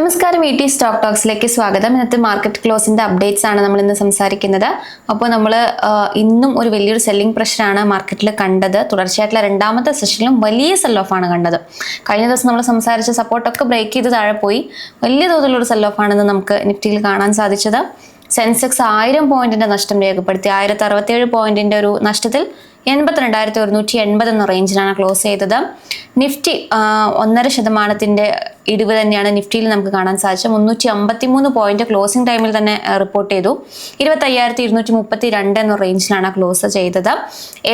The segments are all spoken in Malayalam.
നമസ്കാരം ഇ ടി സ്റ്റോക്ക് ടോക്സിലേക്ക് സ്വാഗതം. ഇന്നത്തെ മാർക്കറ്റ് ക്ലോസിന്റെ അപ്ഡേറ്റ്സ് ആണ് നമ്മൾ ഇന്ന് സംസാരിക്കുന്നത്. അപ്പോൾ നമ്മൾ ഇന്നും ഒരു വലിയൊരു സെല്ലിംഗ് പ്രഷറാണ് മാർക്കറ്റിൽ കണ്ടത്. തുടർച്ചയായിട്ടുള്ള രണ്ടാമത്തെ സെഷനിലും വലിയ സെൽ ഓഫ് ആണ് കണ്ടത്. കഴിഞ്ഞ ദിവസം നമ്മൾ സംസാരിച്ച സപ്പോർട്ടൊക്കെ ബ്രേക്ക് ചെയ്ത് താഴെ പോയി. വലിയ തോതിലുള്ള സെൽ ഓഫ് ആണെന്ന് നമുക്ക് നിഫ്റ്റിയിൽ കാണാൻ സാധിച്ചത്. സെൻസെക്സ് ആയിരം പോയിന്റിന്റെ നഷ്ടം രേഖപ്പെടുത്തി. ആയിരത്തി അറുപത്തിയേഴ് പോയിന്റിന്റെ ഒരു നഷ്ടത്തിൽ എൺപത്തിരണ്ടായിരത്തി ഒരുന്നൂറ്റി എൺപത് എന്ന റേഞ്ചിലാണ് ക്ലോസ് ചെയ്തത്. നിഫ്റ്റി ഒന്നര ശതമാനത്തിന്റെ ഇടിവ് തന്നെയാണ് നിഫ്റ്റിയിൽ നമുക്ക് കാണാൻ സാധിച്ചത്. മുന്നൂറ്റി അമ്പത്തി മൂന്ന് പോയിന്റ് ക്ലോസിംഗ് ടൈമിൽ തന്നെ റിപ്പോർട്ട് ചെയ്തു. ഇരുപത്തി അയ്യായിരത്തി ഇരുന്നൂറ്റി മുപ്പത്തി രണ്ട് എന്ന റേഞ്ചിലാണ് ക്ലോസ് ചെയ്തത്.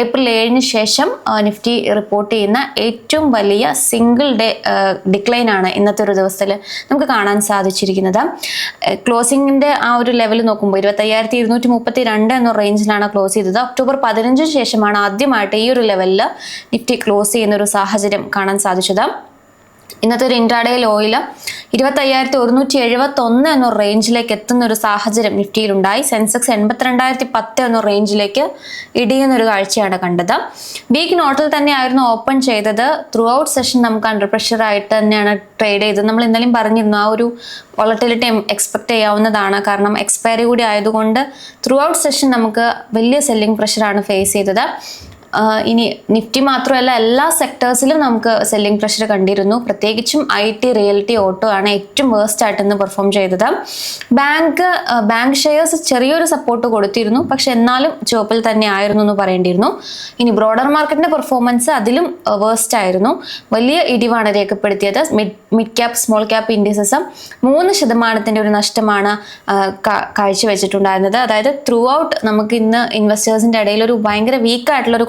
ഏപ്രിൽ ഏഴിന് ശേഷം നിഫ്റ്റി റിപ്പോർട്ട് ചെയ്യുന്ന ഏറ്റവും വലിയ സിംഗിൾ ഡേ ഡിക്ലൈൻ ആണ് ഇന്നത്തെ ഒരു ദിവസത്തിൽ നമുക്ക് കാണാൻ സാധിച്ചിരിക്കുന്നത്. ക്ലോസിംഗിന്റെ ആ ഒരു ലെവൽ നോക്കുമ്പോൾ ഇരുപത്തി അയ്യായിരത്തി ഇരുന്നൂറ്റി മുപ്പത്തി രണ്ട് എന്ന റേഞ്ചിലാണ് ക്ലോസ് ചെയ്തത്. ഒക്ടോബർ പതിനഞ്ചിന് ശേഷമാണ് ആദ്യമായിട്ട് ഈ ഒരു ലെവലിൽ നിഫ്റ്റി ക്ലോസ് ചെയ്യുന്ന ഒരു സാഹചര്യം കാണാൻ സാധിച്ചത്. ഇന്നത്തെ ഒരു ഇൻട്രാഡേ ലോയിൽ ഇരുപത്തി അയ്യായിരത്തി ഒരുന്നൂറ്റി എഴുപത്തി ഒന്ന് എന്ന റേഞ്ചിലേക്ക് എത്തുന്ന ഒരു സാഹചര്യം നിഫ്റ്റിയിലുണ്ടായി. സെൻസെക്സ് എൺപത്തിരണ്ടായിരത്തി പത്ത് എന്ന റേഞ്ചിലേക്ക് ഇടിയുന്ന ഒരു കാഴ്ചയാണ് കണ്ടത്. വീക്ക് നോട്ടിൽ തന്നെയായിരുന്നു ഓപ്പൺ ചെയ്തത്. ത്രൂ ഔട്ട് സെഷൻ നമുക്ക് അണ്ടർ പ്രഷർ ആയിട്ട് തന്നെയാണ് ട്രേഡ് ചെയ്തത്. നമ്മൾ ഇന്നലെയും പറഞ്ഞിരുന്നു ആ ഒരു വോളറ്റിലിറ്റി എക്സ്പെക്ട് ചെയ്യാവുന്നതാണ്. കാരണം എക്സ്പയറി കൂടി ആയതുകൊണ്ട് ത്രൂ ഔട്ട് സെഷൻ നമുക്ക് വലിയ സെല്ലിംഗ് പ്രഷറാണ് ഫേസ് ചെയ്തത്. ഇനി നിഫ്റ്റി മാത്രമല്ല എല്ലാ സെക്ടേഴ്സിലും നമുക്ക് സെല്ലിംഗ് പ്രഷർ കണ്ടിരുന്നു. പ്രത്യേകിച്ചും ഐ ടി റിയൽറ്റി ഓട്ടോ ആണ് ഏറ്റവും വേസ്റ്റ് ആയിട്ട് ഇന്ന് പെർഫോം ചെയ്തത്. ബാങ്ക് ബാങ്ക് ഷെയർസ് ചെറിയൊരു സപ്പോർട്ട് കൊടുത്തിരുന്നു. പക്ഷെ എന്നാലും ചുവപ്പിൽ തന്നെ ആയിരുന്നു എന്ന് പറയേണ്ടിയിരുന്നു. ഇനി ബ്രോഡർ മാർക്കറ്റിന്റെ പെർഫോമൻസ് അതിലും വേസ്റ്റ് ആയിരുന്നു. വലിയ ഇടിവാണ് രേഖപ്പെടുത്തിയത്. മിഡ് ക്യാപ് സ്മോൾ ക്യാപ് ഇൻഡിസസും മൂന്ന് ശതമാനത്തിന്റെ ഒരു നഷ്ടമാണ് കാഴ്ചവെച്ചിട്ടുണ്ടായിരുന്നത്. അതായത് ത്രൂ ഔട്ട് നമുക്ക് ഇന്ന് ഇൻവെസ്റ്റേഴ്സിന്റെ ഇടയിൽ ഒരു ഭയങ്കര വീക്ക് ആയിട്ടുള്ള ഒരു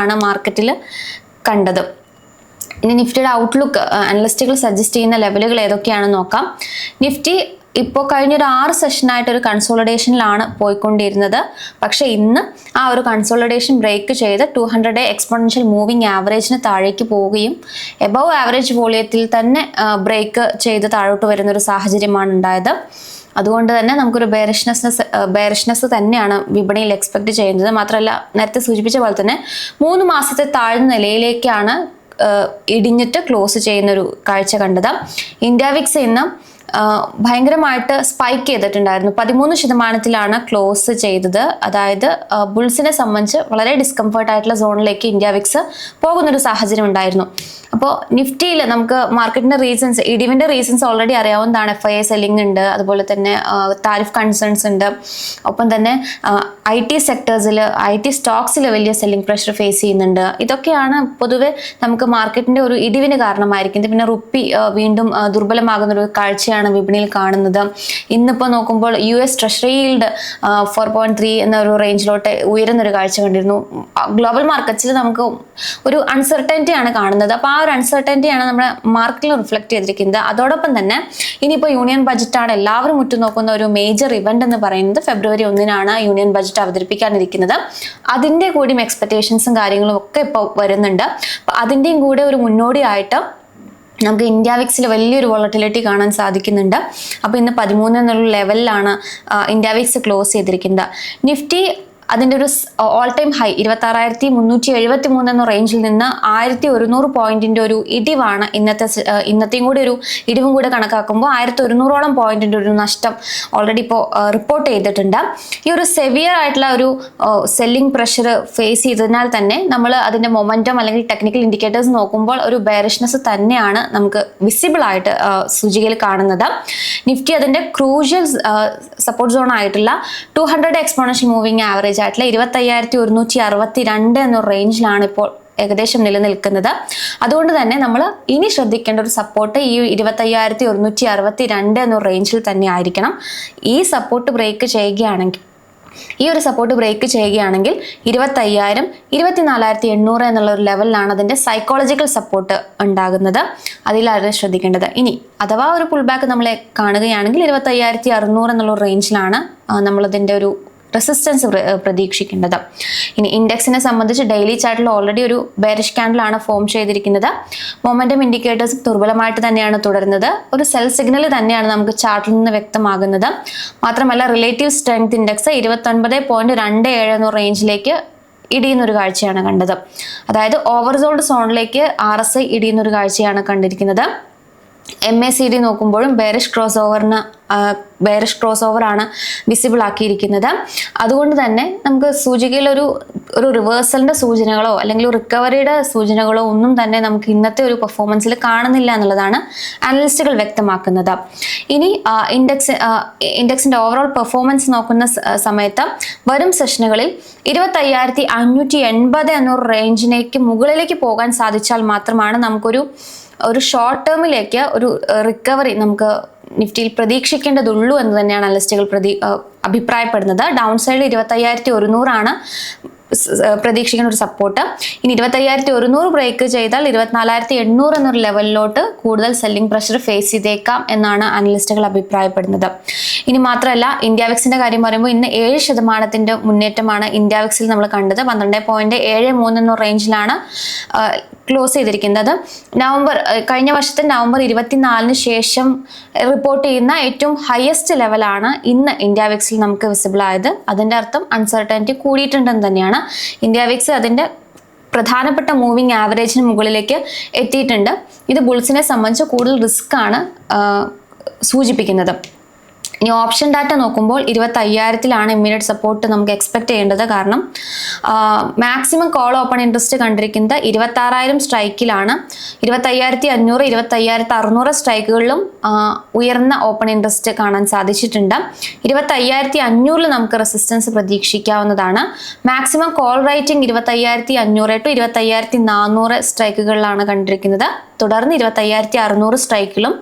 ആണ് മാർക്കറ്റിൽ കണ്ടത്. ഇനി നിഫ്റ്റിയുടെ ഔട്ട്ലുക്ക് അനലിസ്റ്റുകൾ സജസ്റ്റ് ചെയ്യുന്ന ലെവലുകൾ ഏതൊക്കെയാണെന്ന് നോക്കാം. നിഫ്റ്റി ഇപ്പോൾ കഴിഞ്ഞൊരു ആറ് സെഷനായിട്ട് ഒരു കൺസോളിഡേഷനിലാണ് പോയിക്കൊണ്ടിരുന്നത്. പക്ഷേ ഇന്ന് ആ ഒരു കൺസോളിഡേഷൻ ബ്രേക്ക് ചെയ്ത് ടു ഹൺഡ്രഡ് എക്സ്പോണൻഷ്യൽ മൂവിങ് ആവറേജിന് താഴേക്ക് പോവുകയും എബവ് ആവറേജ് വോളിയത്തിൽ തന്നെ ബ്രേക്ക് ചെയ്ത് താഴോട്ട് വരുന്ന ഒരു സാഹചര്യമാണ് ഉണ്ടായത്. അതുകൊണ്ട് തന്നെ നമുക്കൊരു ബെയറിഷ്നെസ് ബെയറിഷ്നെസ് തന്നെയാണ് വിപണിയിൽ എക്സ്പെക്ട് ചെയ്യുന്നത്. മാത്രമല്ല നേരത്തെ സൂചിപ്പിച്ച പോലെ തന്നെ മൂന്ന് മാസത്തെ താഴ്ന്ന നിലയിലേക്കാണ് ഇടിഞ്ഞിട്ട് ക്ലോസ് ചെയ്യുന്ന ഒരു കാഴ്ച കണ്ടത്. ഇന്ത്യ ഇന്ന് ഭയങ്കരമായിട്ട് സ്പൈക്ക് ചെയ്തിട്ടുണ്ടായിരുന്നു. പതിമൂന്ന് ശതമാനത്തിലാണ് ക്ലോസ് ചെയ്തത്. അതായത് ബുൾസിനെ സംബന്ധിച്ച് വളരെ ഡിസ്കംഫർട്ട് ആയിട്ടുള്ള സോണിലേക്ക് ഇന്ത്യ വിക്സ് പോകുന്നൊരു സാഹചര്യം ഉണ്ടായിരുന്നു. അപ്പോൾ നിഫ്റ്റിയിൽ നമുക്ക് മാർക്കറ്റിന്റെ റീസൺസ് ഇടിവിന്റെ റീസൺസ് ഓൾറെഡി അറിയാവുന്നതാണ്. എഫ് ഐ എ സെല്ലിംഗ് ഉണ്ട് അതുപോലെ തന്നെ താരിഫ് കൺസേൺസ് ഉണ്ട്. ഒപ്പം തന്നെ ഐ ടി സെക്ടേഴ്സിൽ ഐ ടി സ്റ്റോക്സിൽ വലിയ സെല്ലിംഗ് പ്രഷർ ഫേസ് ചെയ്യുന്നുണ്ട്. ഇതൊക്കെയാണ് പൊതുവെ നമുക്ക് മാർക്കറ്റിന്റെ ഒരു ഇടിവിന് കാരണമായിരിക്കുന്നത്. പിന്നെ റുപ്പി വീണ്ടും ദുർബലമാകുന്ന ഒരു കാഴ്ചയാണ് വിപണിയിൽ കാണുന്നത്. ഇന്നിപ്പോൾ നോക്കുമ്പോൾ U S treasury yield four point three എന്നൊരു റേഞ്ചിലോട്ട് ഉയരുന്നൊരു കാഴ്ച കണ്ടിരുന്നു. ഗ്ലോബൽ മാർക്കറ്റ്സിൽ നമുക്ക് ഒരു അൺസർട്ടനിറ്റി ആണ് കാണുന്നത്. അപ്പോൾ ആ ഒരു അൺസർട്ടനിറ്റിയാണ് നമ്മുടെ മാർക്കറ്റിൽ റിഫ്ലക്ട് ചെയ്തിരിക്കുന്നത്. അതോടൊപ്പം തന്നെ ഇനിയിപ്പോൾ യൂണിയൻ ബജറ്റാണ് എല്ലാവരും ഉറ്റുനോക്കുന്ന ഒരു മേജർ ഇവന്റ് എന്ന് പറയുന്നത് ഫെബ്രുവരി ഒന്നിനാണ് യൂണിയൻ ബജറ്റ് അവതരിപ്പിക്കാനിരിക്കുന്നത്. അതിന്റെ കൂടിയും എക്സ്പെക്ടേഷൻസും കാര്യങ്ങളും ഒക്കെ ഇപ്പോൾ വരുന്നുണ്ട്. അപ്പോൾ അതിന്റെയും കൂടെ ഒരു മുന്നോടിയായിട്ട് നമുക്ക് ഇന്ത്യ വിക്സിൽ വലിയൊരു വോളറ്റിലിറ്റി കാണാൻ സാധിക്കുന്നുണ്ട്. അപ്പോൾ ഇന്ന് പതിമൂന്ന് എന്നുള്ള ലെവലിലാണ് ഇന്ത്യ വിക്സ് ക്ലോസ് ചെയ്തിരിക്കുന്നത്. നിഫ്റ്റി അതിന്റെ ഒരു ഓൾ ടൈം ഹൈ ഇരുപത്തി ആറായിരത്തി മുന്നൂറ്റി എഴുപത്തി മൂന്ന് എന്ന റേഞ്ചിൽ നിന്ന് ആയിരത്തി ഒരുന്നൂറ് പോയിന്റിന്റെ ഒരു ഇടിവാണ് ഇന്നത്തെ ഇന്നത്തെയും കൂടി ഒരു ഇടിവും കൂടെ കണക്കാക്കുമ്പോൾ ആയിരത്തി ഒരുന്നൂറോളം പോയിന്റിന്റെ ഒരു നഷ്ടം ഓൾറെഡി ഇപ്പോൾ റിപ്പോർട്ട് ചെയ്തിട്ടുണ്ട്. ഈ ഒരു സെവിയർ ആയിട്ടുള്ള ഒരു സെല്ലിംഗ് പ്രഷർ ഫേസ് ചെയ്തതിനാൽ തന്നെ നമ്മൾ അതിന്റെ മൊമെന്റം അല്ലെങ്കിൽ ടെക്നിക്കൽ ഇൻഡിക്കേറ്റേഴ്സ് നോക്കുമ്പോൾ ഒരു ബെയറിഷ്നെസ് തന്നെയാണ് നമുക്ക് വിസിബിൾ ആയിട്ട് സൂചികയിൽ കാണുന്നത്. നിഫ്റ്റി അതിന്റെ ക്രൂഷ്യൽ സപ്പോർട്ട് സോൺ ആയിട്ടുള്ള two hundred exponential moving average ആയിട്ടുള്ള ഇരുപത്തി അയ്യായിരത്തി ഒരുന്നൂറ്റി അറുപത്തി രണ്ട് എന്ന റേഞ്ചിലാണ് ഇപ്പോൾ ഏകദേശം നിലനിൽക്കുന്നത്. അതുകൊണ്ട് തന്നെ നമ്മൾ ഇനി ശ്രദ്ധിക്കേണ്ട ഒരു സപ്പോർട്ട് ഈ ഇരുപത്തി അയ്യായിരത്തി ഒരുന്നൂറ്റി അറുപത്തി രണ്ട് എന്ന റേഞ്ചിൽ തന്നെ ആയിരിക്കണം. ഈ സപ്പോർട്ട് ബ്രേക്ക് ചെയ്യുകയാണെങ്കിൽ ഈ ഒരു സപ്പോർട്ട് ബ്രേക്ക് ചെയ്യുകയാണെങ്കിൽ ഇരുപത്തയ്യായിരം ഇരുപത്തിനാലായിരത്തി എണ്ണൂറ് എന്നുള്ള ഒരു ലെവലിലാണ് അതിന്റെ സൈക്കോളജിക്കൽ സപ്പോർട്ട് ഉണ്ടാകുന്നത്. അതിലാണ് ശ്രദ്ധിക്കേണ്ടത്? ഇനി അഥവാ ഒരു പുൾ ബാക്ക് നമ്മളെ കാണുകയാണെങ്കിൽ ഇരുപത്തയ്യായിരത്തി അറുന്നൂറ് എന്നുള്ള റേഞ്ചിലാണ് നമ്മളതിന്റെ ഒരു റെസിസ്റ്റൻസ് പ്രതീക്ഷിക്കേണ്ടത്. ഇനി ഇൻഡെക്സിനെ സംബന്ധിച്ച് ഡെയിലി ചാർട്ടിൽ ഓൾറെഡി ഒരു ബെയറിഷ് ക്യാൻഡിലാണ് ഫോം ചെയ്തിരിക്കുന്നത്. മൊമെന്റം ഇൻഡിക്കേറ്റേഴ്സ് ദുർബലമായിട്ട് തന്നെയാണ് തുടരുന്നത്. ഒരു സെൽ സിഗ്നൽ തന്നെയാണ് നമുക്ക് ചാർട്ടിൽ നിന്ന് വ്യക്തമാകുന്നത്. മാത്രമല്ല റിലേറ്റീവ് സ്ട്രെങ്ത് ഇൻഡെക്സ് ഇരുപത്തൊൻപത് പോയിന്റ് രണ്ട് ഏഴ് എന്ന റേഞ്ചിലേക്ക് ഇടിയുന്നൊരു കാഴ്ചയാണ് കണ്ടത്. അതായത് ഓവർസോൾഡ് സോണിലേക്ക് ആർ എസ് ഐ ഇടിയുന്നൊരു കാഴ്ചയാണ് കണ്ടിരിക്കുന്നത്. എം എ സി ഡി നോക്കുമ്പോഴും ബേറിഷ് ക്രോസ് ഓവറിന് ബേറിഷ് ക്രോസ് ഓവറാണ് വിസിബിൾ ആക്കിയിരിക്കുന്നത്. അതുകൊണ്ട് തന്നെ നമുക്ക് സൂചികയിൽ ഒരു ഒരു റിവേഴ്സലിന്റെ സൂചനകളോ അല്ലെങ്കിൽ റിക്കവറിയുടെ സൂചനകളോ ഒന്നും തന്നെ നമുക്ക് ഇന്നത്തെ ഒരു പെർഫോമൻസിൽ കാണുന്നില്ല എന്നുള്ളതാണ് അനലിസ്റ്റുകൾ വ്യക്തമാക്കുന്നത്. ഇനി ഇൻഡെക്സ് ഇൻഡെക്സിന്റെ ഓവറോൾ പെർഫോമൻസ് നോക്കുന്ന സമയത്ത് വരും സെഷനുകളിൽ ഇരുപത്തയ്യായിരത്തി അഞ്ഞൂറ്റി എൺപത് എന്നൊരു റേഞ്ചിലേക്ക് മുകളിലേക്ക് പോകാൻ സാധിച്ചാൽ മാത്രമാണ് നമുക്കൊരു ഒരു ഷോർട്ട് ടേമിലേക്ക് ഒരു റിക്കവറി നമുക്ക് നിഫ്റ്റിയിൽ പ്രതീക്ഷിക്കേണ്ടതുള്ളൂ എന്ന് തന്നെയാണ് അനലിസ്റ്റുകൾ പ്രതി അഭിപ്രായപ്പെടുന്നത്. ഡൗൺ സൈഡ് ഇരുപത്തയ്യായിരത്തി ഒരുന്നൂറാണ്. പ്രതീക്ഷിക്കുന്ന ഒരു സപ്പോർട്ട് ഇനി ഇരുപത്തയ്യായിരത്തി ഒരുന്നൂറ് ബ്രേക്ക് ചെയ്താൽ ഇരുപത്തിനാലായിരത്തി എണ്ണൂറ് എന്നൊരു ലെവലിലോട്ട് കൂടുതൽ സെല്ലിംഗ് പ്രഷർ ഫേസ് ചെയ്തേക്കാം എന്നാണ് അനലിസ്റ്റുകൾ അഭിപ്രായപ്പെടുന്നത്. ഇനി മാത്രമല്ല ഇന്ത്യ വിക്സിന്റെ കാര്യം പറയുമ്പോൾ ഇന്ന് ഏഴ് ശതമാനത്തിന്റെ മുന്നേറ്റമാണ് ഇന്ത്യ വിക്സിൽ നമ്മൾ കണ്ടത്. പന്ത്രണ്ട് പോയിന്റ് ഏഴ് മൂന്ന് എന്ന റേഞ്ചിലാണ് ക്ലോസ് ചെയ്തിരിക്കുന്നത്. നവംബർ കഴിഞ്ഞ വർഷത്തെ നവംബർ ഇരുപത്തിനാലിന് ശേഷം റിപ്പോർട്ട് ചെയ്യുന്ന ഏറ്റവും ഹയസ്റ്റ് ലെവലാണ് ഇന്ന് ഇന്ത്യ വിക്സിൽ നമുക്ക് വിസിബിൾ ആയത്. അതിന്റെ അർത്ഥം അൺസർട്ടനിറ്റി കൂടിയിട്ടുണ്ടെന്ന് തന്നെയാണ്. ഇന്ത്യ വിക്സ് അതിന്റെ പ്രധാനപ്പെട്ട മൂവിങ് ആവറേജിന് മുകളിലേക്ക് എത്തിയിട്ടുണ്ട്. ഇത് ബുൾസിനെ സംബന്ധിച്ച് കൂടുതൽ റിസ്ക് ആണ് സൂചിപ്പിക്കുന്നത്. ഇനി ഓപ്ഷൻ ഡാറ്റ നോക്കുമ്പോൾ ഇരുപത്തി അയ്യായിരത്തിലാണ് ഇമ്മീഡിയറ്റ് സപ്പോർട്ട് നമുക്ക് എക്സ്പെക്ട് ചെയ്യേണ്ടത്. കാരണം മാക്സിമം കോൾ ഓപ്പൺ ഇൻട്രസ്റ്റ് കണ്ടിരിക്കുന്നത് ഇരുപത്തി ആറായിരം സ്ട്രൈക്കിലാണ് ഇരുപത്തി അയ്യായിരത്തി അഞ്ഞൂറ് ഇരുപത്തി അയ്യായിരത്തി അറുന്നൂറ് സ്ട്രൈക്കുകളിലും ഉയർന്ന ഓപ്പൺ ഇൻട്രസ്റ്റ് കാണാൻ സാധിച്ചിട്ടുണ്ട്. ഇരുപത്തി അയ്യായിരത്തി അഞ്ഞൂറിൽ നമുക്ക് റെസിസ്റ്റൻസ് പ്രതീക്ഷിക്കാവുന്നതാണ്. മാക്സിമം കോൾ റൈറ്റിംഗ് ഇരുപത്തി അയ്യായിരത്തി അഞ്ഞൂറ് ടു ഇരുപത്തി അയ്യായിരത്തി നാനൂറ് സ്ട്രൈക്കുകളിലാണ് കണ്ടിരിക്കുന്നത്. തുടർന്ന് ഇരുപത്തി അയ്യായിരത്തി അറുന്നൂറ് സ്ട്രൈക്കിലും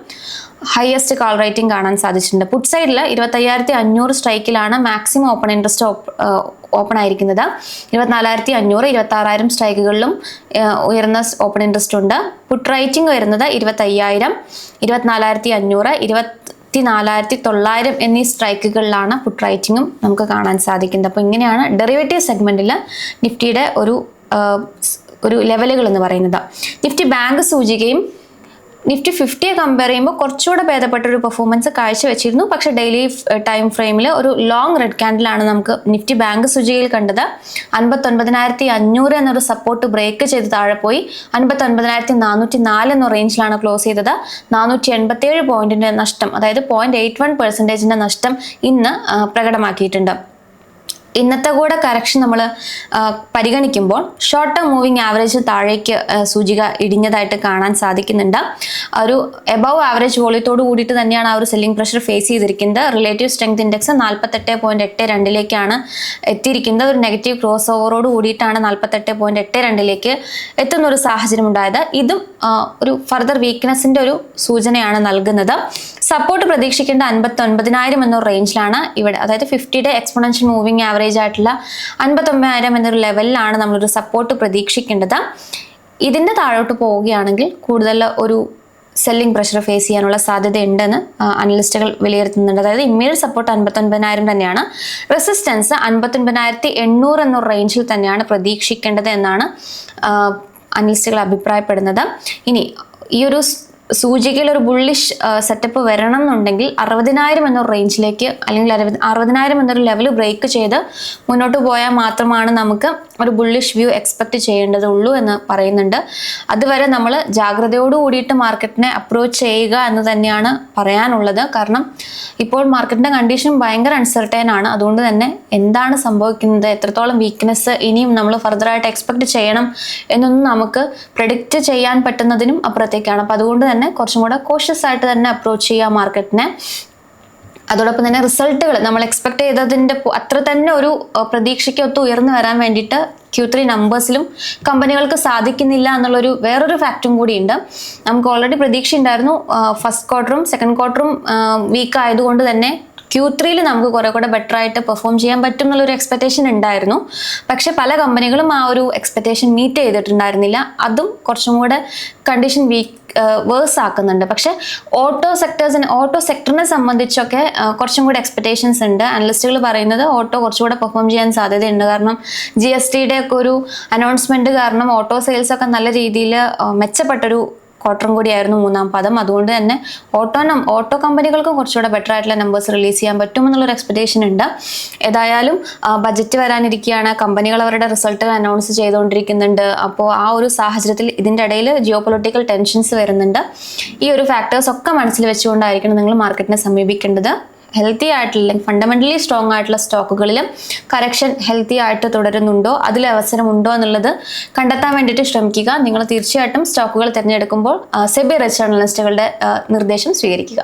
ഹയസ്റ്റ് കോൾ റേറ്റിംഗ് കാണാൻ സാധിച്ചിട്ടുണ്ട്. പുട്ട് സൈഡിൽ ഇരുപത്തയ്യായിരത്തി അഞ്ഞൂറ് സ്ട്രൈക്കിലാണ് മാക്സിമം ഓപ്പൺ ഇൻട്രസ്റ്റ് ഓപ്പൺ ആയിരിക്കുന്നത് ഇരുപത്തിനാലായിരത്തി അഞ്ഞൂറ് ഇരുപത്തി ആറായിരം സ്ട്രൈക്കുകളിലും ഉയർന്ന ഓപ്പൺ ഇൻട്രസ്റ്റ് ഉണ്ട്. പുട്ട് റേറ്റിംഗ് വരുന്നത് ഇരുപത്തയ്യായിരം ഇരുപത്തിനാലായിരത്തി അഞ്ഞൂറ് ഇരുപത്തി നാലായിരത്തി തൊള്ളായിരം എന്നീ സ്ട്രൈക്കുകളിലാണ് പുട്ട് റൈറ്റിങ്ങും നമുക്ക് കാണാൻ സാധിക്കുന്നത്. അപ്പോൾ ഇങ്ങനെയാണ് ഡെറിവേറ്റീവ് സെഗ്മെന്റിൽ നിഫ്റ്റിയുടെ ഒരു ഒരു ലെവലുകൾ എന്ന് പറയുന്നത്. നിഫ്റ്റി ബാങ്ക് സൂചികയും നിഫ്റ്റി ഫിഫ്റ്റിയെ കമ്പയർ ചെയ്യുമ്പോൾ കുറച്ചുകൂടെ ഭേദപ്പെട്ട ഒരു പെർഫോമൻസ് കാഴ്ചവെച്ചിരുന്നു. പക്ഷെ ഡെയിലി ടൈം ഫ്രെയിമിൽ ഒരു ലോങ് റെഡ് ക്യാൻഡിലാണ് നമുക്ക് നിഫ്റ്റി ബാങ്ക് സൂചികയിൽ കണ്ടത്. അൻപത്തൊൻപതിനായിരത്തി അഞ്ഞൂറ് എന്നൊരു സപ്പോർട്ട് ബ്രേക്ക് ചെയ്ത് താഴെ പോയി. അൻപത്തൊൻപതിനായിരത്തി നാനൂറ്റി നാല് എന്ന റേഞ്ചിലാണ് ക്ലോസ് ചെയ്തത്. നാനൂറ്റി എൺപത്തിയേഴ് പോയിന്റിന്റെ നഷ്ടം അതായത് പോയിന്റ് എയ്റ്റ് വൺ പെർസെന്റേജിന്റെ നഷ്ടം ഇന്ന് പ്രകടമാക്കിയിട്ടുണ്ട്. ഇന്നത്തെ കൂടെ കറക്ഷൻ നമ്മൾ പരിഗണിക്കുമ്പോൾ ഷോർട്ട് ടേം മൂവിങ് ആവറേജ് താഴേക്ക് സൂചിക ഇടിഞ്ഞതായിട്ട് കാണാൻ സാധിക്കുന്നുണ്ട്. ഒരു എബവ് ആവറേജ് വോളിയത്തോട് കൂടിയിട്ട് തന്നെയാണ് ആ ഒരു സെല്ലിംഗ് പ്രഷർ ഫേസ് ചെയ്തിരിക്കുന്നത്. റിലേറ്റീവ് സ്ട്രെങ്ത് ഇൻഡെക്സ് നാൽപ്പത്തെട്ട് പോയിന്റ് എട്ട് രണ്ടിലേക്കാണ് എത്തിയിരിക്കുന്നത്. ഒരു നെഗറ്റീവ് ക്രോസ് ഓവറോട് കൂടിയിട്ടാണ് നാൽപ്പത്തെട്ട് പോയിന്റ് എട്ട് രണ്ടിലേക്ക് എത്തുന്ന ഒരു സാഹചര്യം ഉണ്ടായത്. ഇതും ഒരു ഫർദർ വീക്ക്നെസിന്റെ ഒരു സൂചനയാണ് നൽകുന്നത്. സപ്പോർട്ട് പ്രതീക്ഷിക്കേണ്ട അൻപത്തി ഒൻപതിനായിരം എന്നൊരു റേഞ്ചിലാണ് ഇവിടെ അതായത് ഫിഫ്റ്റിയുടെ എക്സ്പൊണൻഷ്യൽ മൂവിങ് ആവറേജ് ആയിട്ടുള്ള അൻപത്തൊമ്പതിനായിരം എന്നൊരു ലെവലിലാണ് നമ്മളൊരു സപ്പോർട്ട് പ്രതീക്ഷിക്കേണ്ടത്. ഇതിന്റെ താഴോട്ട് പോവുകയാണെങ്കിൽ കൂടുതൽ ഒരു സെല്ലിംഗ് പ്രഷർ ഫേസ് ചെയ്യാനുള്ള സാധ്യത ഉണ്ടെന്ന് അനലിസ്റ്റുകൾ വിലയിരുത്തുന്നുണ്ട്. അതായത് ഇമ്മീഡിയറ്റ് സപ്പോർട്ട് അൻപത്തൊൻപതിനായിരം തന്നെയാണ്. റെസിസ്റ്റൻസ് അൻപത്തൊൻപതിനായിരത്തി എണ്ണൂറ് എന്നൊരു റേഞ്ചിൽ തന്നെയാണ് പ്രതീക്ഷിക്കേണ്ടത് എന്നാണ് അനലിസ്റ്റുകൾ അഭിപ്രായപ്പെടുന്നത്. ഇനി ഈ ഒരു സൂചികയിൽ ഒരു ബുള്ളിഷ് സെറ്റപ്പ് വരണം എന്നുണ്ടെങ്കിൽ അറുപതിനായിരം എന്നൊരു റേഞ്ചിലേക്ക് അല്ലെങ്കിൽ അറുപത് അറുപതിനായിരം എന്നൊരു ലെവൽ ബ്രേക്ക് ചെയ്ത് മുന്നോട്ട് പോയാൽ മാത്രമാണ് നമുക്ക് ഒരു ബുള്ളിഷ് വ്യൂ എക്സ്പെക്ട് ചെയ്യേണ്ടതുള്ളൂ എന്ന് പറയുന്നുണ്ട്. അതുവരെ നമ്മൾ ജാഗ്രതയോട് കൂടിയിട്ട് മാർക്കറ്റിനെ അപ്രോച്ച് ചെയ്യുക എന്ന് തന്നെയാണ് പറയാനുള്ളത്. കാരണം ഇപ്പോൾ മാർക്കറ്റിന്റെ കണ്ടീഷൻ ഭയങ്കര അൺസർട്ടൈൻ ആണ്. അതുകൊണ്ട് തന്നെ എന്താണ് സംഭവിക്കുന്നത് എത്രത്തോളം വീക്ക്നെസ് ഇനിയും നമ്മൾ ഫർദറായിട്ട് എക്സ്പെക്ട് ചെയ്യണം എന്നൊന്നും നമുക്ക് പ്രഡിക്റ്റ് ചെയ്യാൻ പറ്റുന്നതിനും അപ്പുറത്തേക്കാണ്. അപ്പം അതുകൊണ്ട് തന്നെ കുറച്ചും കൂടെ കോഷ്യസ് ആയിട്ട് തന്നെ അപ്രോച്ച് ചെയ്യുക മാർക്കറ്റിനെ അതോടൊപ്പം തന്നെ റിസൾട്ടുകൾ നമ്മൾ എക്സ്പെക്ട് ചെയ്തതിന്റെ അത്ര തന്നെ ഒരു പ്രതീക്ഷയ്ക്കൊത്ത് ഉയർന്നു വരാൻ വേണ്ടിയിട്ട് ക്യൂ ത്രീ നമ്പേഴ്സിലും കമ്പനികൾക്ക് സാധിക്കുന്നില്ല എന്നുള്ളൊരു വേറൊരു ഫാക്റ്റും കൂടിയുണ്ട്. നമുക്ക് ഓൾറെഡി പ്രതീക്ഷ ഉണ്ടായിരുന്നു ഫസ്റ്റ് ക്വാർട്ടറും സെക്കൻഡ് ക്വാർട്ടറും വീക്ക് ആയതുകൊണ്ട് തന്നെ ക്യൂ ത്രീയിൽ നമുക്ക് കുറെ കൂടെ ബെറ്റർ ആയിട്ട് പെർഫോം ചെയ്യാൻ പറ്റും എന്നുള്ളൊരു എക്സ്പെക്ടേഷൻ ഉണ്ടായിരുന്നു. പക്ഷെ പല കമ്പനികളും ആ ഒരു എക്സ്പെക്ടേഷൻ മീറ്റ് ചെയ്തിട്ടുണ്ടായിരുന്നില്ല. അതും കുറച്ചും കൂടെ കണ്ടീഷൻ വീക്ക് വേഴ്സ് ആക്കുന്നുണ്ട്. പക്ഷെ ഓട്ടോ സെക്ടേഴ്സിന് ഓട്ടോ സെക്ടറിനെ സംബന്ധിച്ചൊക്കെ കുറച്ചും കൂടി എക്സ്പെക്ടേഷൻസ് ഉണ്ട്. അനലിസ്റ്റുകൾ പറയുന്നത് ഓട്ടോ കുറച്ചുകൂടെ പെർഫോം ചെയ്യാൻ സാധ്യതയുണ്ട്. കാരണം ജി എസ് ടിയുടെ ഒക്കെ ഒരു അനൗൺസ്മെന്റ് കാരണം ഓട്ടോ സെയിൽസ് ഒക്കെ നല്ല രീതിയിൽ മെച്ചപ്പെട്ടൊരു ക്വാർട്ടറും കൂടിയായിരുന്നു മൂന്നാം പാദം. അതുകൊണ്ട് തന്നെ ഓട്ടോ ഓട്ടോ കമ്പനികൾക്ക് കുറച്ചുകൂടെ ബെറ്റർ ആയിട്ടുള്ള നമ്പേഴ്സ് റിലീസ് ചെയ്യാൻ പറ്റുമെന്നുള്ളൊരു എക്സ്പെക്ടേഷൻ ഉണ്ട്. ഏതായാലും ബജറ്റ് വരാനിരിക്കുകയാണ്. കമ്പനികൾ അവരുടെ റിസൾട്ട് അനൗൺസ് ചെയ്തുകൊണ്ടിരിക്കുന്നുണ്ട്. അപ്പോൾ ആ ഒരു സാഹചര്യത്തിൽ ഇതിന്റെ ഇടയിൽ ജിയോ പൊളിറ്റിക്കൽ ടെൻഷൻസ് വരുന്നുണ്ട്. ഈ ഒരു ഫാക്ടേഴ്സ് ഒക്കെ മനസ്സിൽ വെച്ചുകൊണ്ടായിരിക്കണം നിങ്ങൾ മാർക്കറ്റിനെ സമീപിക്കേണ്ടത്. ഹെൽത്തി ആയിട്ടുള്ള ഫണ്ടമെന്റലി സ്ട്രോങ് ആയിട്ടുള്ള സ്റ്റോക്കുകളിലും കറക്ഷൻ ഹെൽത്തി ആയിട്ട് തുടരുന്നുണ്ടോ? അതിൽ അവസരമുണ്ടോ എന്നുള്ളത് കണ്ടെത്താൻ വേണ്ടിയിട്ട് ശ്രമിക്കുക. നിങ്ങൾ തീർച്ചയായിട്ടും സ്റ്റോക്കുകൾ തിരഞ്ഞെടുക്കുമ്പോൾ സെബി റിസർച്ച് അനലിസ്റ്റുകളുടെ നിർദ്ദേശം സ്വീകരിക്കുക.